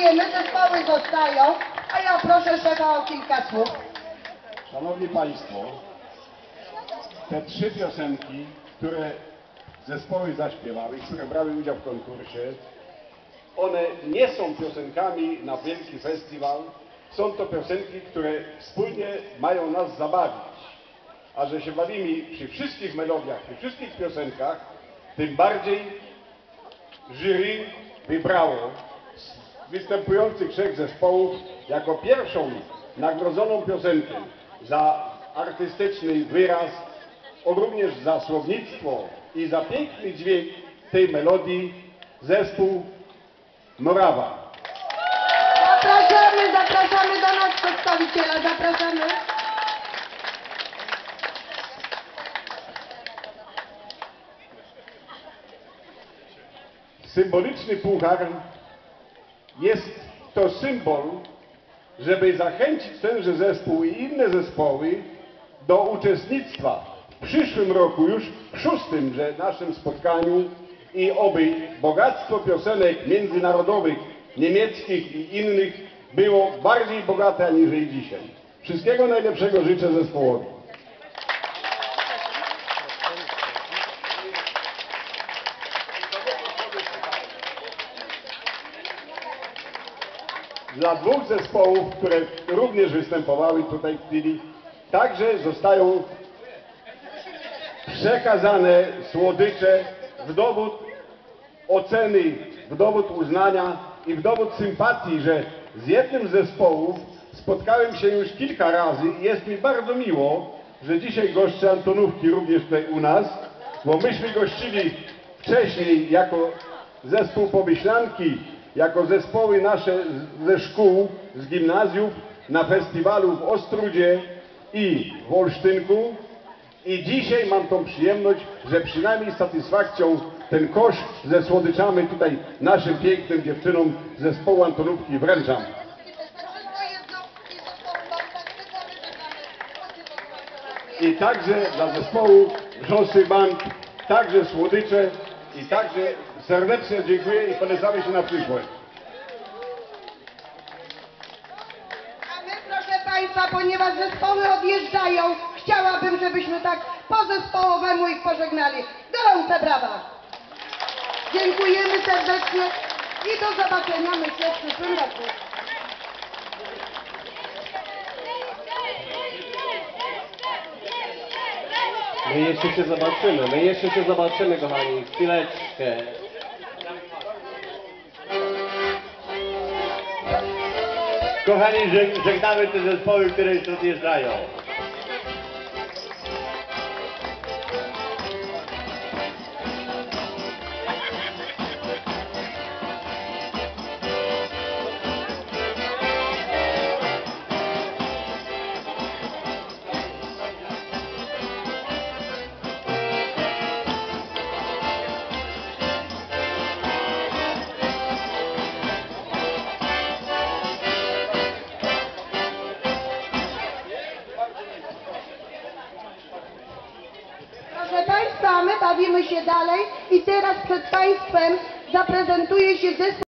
dziękujemy, zespoły zostają, a ja proszę szefa o kilka słów. Szanowni Państwo, te trzy piosenki, które zespoły zaśpiewały, które brały udział w konkursie, one nie są piosenkami na wielki festiwal, są to piosenki, które wspólnie mają nas zabawić. A że się bawimy przy wszystkich melodiach, przy wszystkich piosenkach, tym bardziej jury wybrało występujących trzech zespołów jako pierwszą nagrodzoną piosenkę za artystyczny wyraz, również za słownictwo i za piękny dźwięk tej melodii zespół Morawa. Zapraszamy, zapraszamy do nas przedstawiciela, zapraszamy. Symboliczny puchar jest to symbol, żeby zachęcić tenże zespół i inne zespoły do uczestnictwa w przyszłym roku, już w szóstym że naszym spotkaniu i oby bogactwo piosenek międzynarodowych, niemieckich i innych było bardziej bogate aniżeli dzisiaj. Wszystkiego najlepszego życzę zespołowi. Dla dwóch zespołów, które również występowały tutaj w chwili, także zostają przekazane słodycze w dowód oceny, w dowód uznania i w dowód sympatii, że z jednym z zespołów spotkałem się już kilka razy i jest mi bardzo miło, że dzisiaj goszczę Antonówki również tutaj u nas, bo myśmy gościli wcześniej jako zespół Pomyślanki, jako zespoły nasze ze szkół, z gimnazjów na festiwalu w Ostrudzie i w Olsztynku I dzisiaj mam tą przyjemność, że przynajmniej z satysfakcją ten kosz ze słodyczami tutaj naszym pięknym dziewczynom zespołu Antonówki wręczam. I także dla zespołu Wrzosy Band, także słodycze i także serdecznie dziękuję i polecamy się na przyszłość. A my, proszę Państwa, ponieważ zespoły odjeżdżają, chciałabym, żebyśmy tak po zespołowemu ich pożegnali. Gorące brawa! Dziękujemy serdecznie i do zobaczenia myślę w przyszłym roku. My jeszcze się zobaczymy, my jeszcze się zobaczymy, kochani. Chwileczkę. Kochani, żeg- żegnamy te zespoły, które już odjeżdżają. Bawimy się dalej i teraz przed Państwem zaprezentuje się zespół